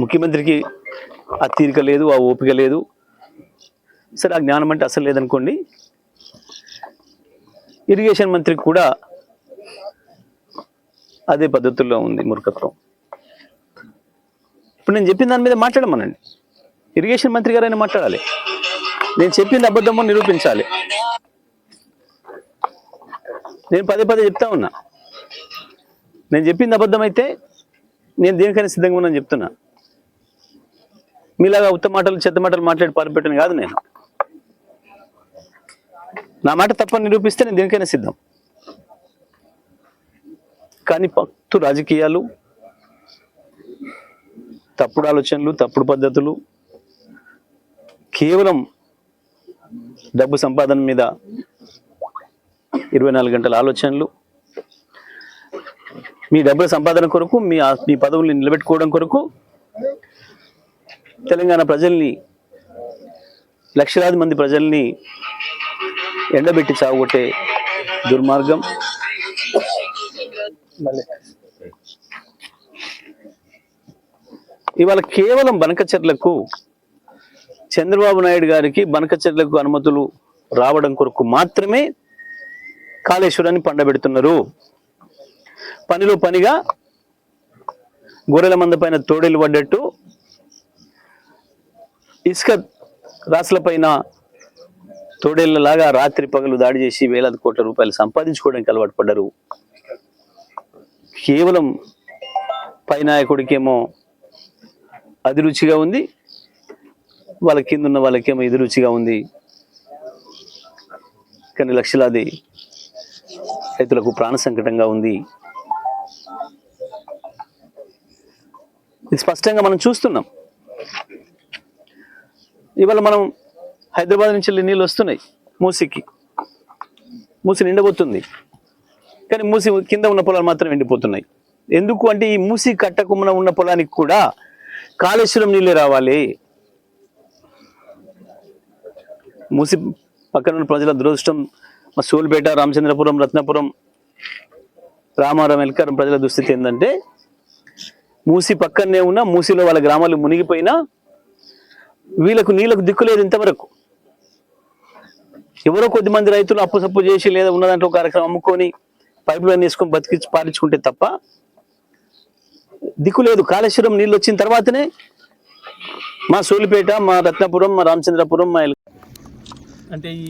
ముఖ్యమంత్రికి ఆ తీరిక లేదు ఆ ఓపిక లేదు. సరే ఆ జ్ఞానం అంటే అసలు లేదనుకోండి. ఇరిగేషన్ మంత్రికి కూడా అదే పద్ధతుల్లో ఉంది మూర్ఖత్వం. ఇప్పుడు నేను చెప్పిన దాని మీద మాట్లాడమనండి. ఇరిగేషన్ మంత్రి గారైనా మాట్లాడాలి. నేను చెప్పింది అబద్ధమో నిరూపించాలి. నేను పదే పదే చెప్తా ఉన్నా. నేను చెప్పింది అబద్ధం అయితే నేను దేనికైనా సిద్ధంగా ఉన్నాను చెప్తున్నా. మీలాగా ఉత్త మాటలు చెత్త మాటలు మాట్లాడి పారిపెట్టను కాదు నేను. నా మాట తప్ప నిరూపిస్తే నేను దేనికైనా సిద్ధం. కానీ పక్తు రాజకీయాలు తప్పుడు ఆలోచనలు తప్పుడు పద్ధతులు కేవలం డబ్బు సంపాదన మీద ఇరవై నాలుగు గంటల ఆలోచనలు మీ డబ్బుల సంపాదన కొరకు మీ మీ పదవుల్ని నిలబెట్టుకోవడం కొరకు తెలంగాణ ప్రజల్ని లక్షలాది మంది ప్రజల్ని ఎండబెట్టి చావగొట్టే దుర్మార్గం. ఇవాళ కేవలం బనకచెర్లకు చంద్రబాబు నాయుడు గారికి బనకచెర్లకు అనుమతులు రావడం కొరకు మాత్రమే కాళేశ్వరాన్ని పండబెడుతున్నారు. పనిలో పనిగా గొర్రెల మంద పైన తోడేలు పడ్డట్టు ఇసుక రాసుల పైన తోడేళ్ళలాగా రాత్రి పగలు దాడి చేసి వేలాది కోట్ల రూపాయలు సంపాదించుకోవడానికి అలవాటు పడ్డారు. కేవలం పై నాయకుడికేమో ఉంది వాళ్ళ కింద ఉన్న వాళ్ళకేమో ఎదురుచిగా ఉంది. కానీ లక్షలాది రైతులకు ప్రాణ సంకటంగా ఉంది. ఇది స్పష్టంగా మనం చూస్తున్నాం. ఇవాళ మనం హైదరాబాద్ నుంచి వెళ్ళి నీళ్ళు వస్తున్నాయి మూసికి. మూసి నిండబోతుంది. కానీ మూసి కింద ఉన్న పొలాలు మాత్రం ఎండిపోతున్నాయి ఎందుకు అంటే ఈ మూసి కట్టకుమ్మన ఉన్న పొలానికి కూడా కాళేశ్వరం నీళ్ళే రావాలి. మూసి పక్కన ఉన్న ప్రజల దురదృష్టం మా సూలుపేట రామచంద్రపురం రత్నపురం రామారం ఎల్కారం ప్రజల దుస్థితి ఏంటంటే మూసి పక్కనే ఉన్న మూసిలో వాళ్ళ గ్రామాలు మునిగిపోయినా వీళ్ళకు నీళ్ళకు దిక్కు లేదు ఇంతవరకు. ఎవరో కొద్ది మంది రైతులు అప్పు సప్పు చేసి లేదా ఉన్న దాంట్లో ఒక కార్యక్రమం అమ్ముకొని పైపులు అన్ని వేసుకొని బతికి పారించుకుంటే తప్ప దిక్కు లేదు. కాళేశ్వరం నీళ్ళు వచ్చిన తర్వాతనే మా సోలిపేట మా రత్నపురం మా రామచంద్రపురం మా అంటే ఈ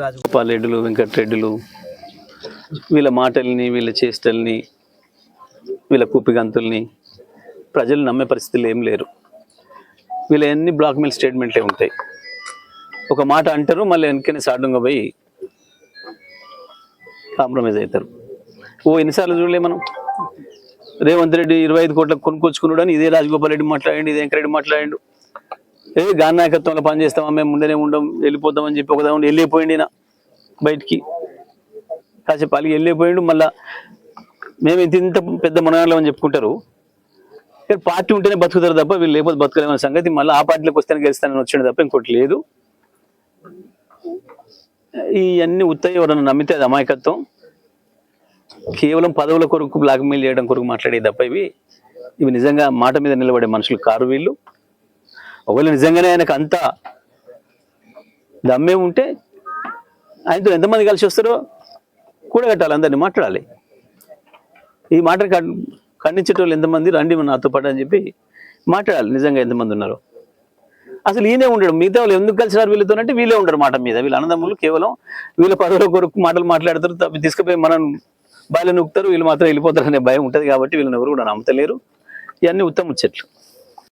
రాజగోపాల్ రెడ్డిలు వెంకటరెడ్డిలు వీళ్ళ మాటల్ని వీళ్ళ చేష్టల్ని వీళ్ళ కూపిగంతుల్ని ప్రజలు నమ్మే పరిస్థితులు ఏం లేరు. వీళ్ళ ఎన్ని బ్లాక్ మెయిల్ స్టేట్మెంట్లే ఉంటాయి? ఒక మాట అంటారు మళ్ళీ వెనకనే సాడంగా పోయి కాంప్రమైజ్ అవుతారు. ఓ ఎన్నిసార్లు చూడలే మనం? రేవంత్ రెడ్డి ఇరవై ఐదు కోట్లకు కొనుక్కొచ్చుకున్నాడు అని ఇదే రాజగోపాల్ రెడ్డి మాట్లాడండి ఇదే వెంకరెడ్డి మాట్లాడండు. ఏ గాన్ నాయకత్వంలో పనిచేస్తామా మేము ముందనే ఉండం వెళ్ళిపోతామని చెప్పి ఒక దాని వెళ్ళిపోయింది బయటికి. కాసేపు అలిగి వెళ్ళిపోయిండు మళ్ళా మేము ఇంత ఇంత పెద్ద మనగాళ్ళం అని చెప్పుకుంటారు. పార్టీ ఉంటేనే బతుకుతారు తప్ప వీళ్ళు లేకపోతే బతకలేమన్న సంగతి. మళ్ళీ ఆ పార్టీలోకి వస్తేనే గెలుస్తానని వచ్చాడు తప్ప ఇంకోటి లేదు. ఇవన్నీ ఉత్తయ్య ఎవరన్నా నమ్మితే అది అమాయకత్వం. కేవలం పదవుల కొరకు బ్లాక్మెయిల్ చేయడం కొరకు మాట్లాడే తప్ప ఇవి ఇవి నిజంగా మాట మీద నిలబడే మనుషులు కారు వీళ్ళు. ఒకవేళ నిజంగానే ఆయనకు అంత దమ్మే ఉంటే ఆయనతో ఎంతమంది కలిసి వస్తారో కూడగట్టాలి అందరినీ మాట్లాడాలి. ఈ మాట ఖండించేటోళ్ళు ఎంతమంది? రండి నాతో పాటు అని చెప్పి మాట్లాడాలి. నిజంగా ఎంతమంది ఉన్నారు. అసలు ఈయనే ఉండడు. మిగతా వాళ్ళు ఎందుకు కలిసినారు వీళ్ళతో అంటే వీళ్ళే ఉండరు మాట మీద. వీళ్ళ అన్నదమ్ములు కేవలం వీళ్ళ పదవుల కొరకు మాటలు మాట్లాడతారు తప్పి తీసుకుపోయి మనం బాయిలో నొక్కుతారు వీళ్ళు మాత్రం వెళ్ళిపోతారు అనే భయం ఉంటుంది కాబట్టి వీళ్ళని ఎవరు కూడా నమ్మతలేరు. ఇవన్నీ ఉత్తమ ముచ్చట్లు.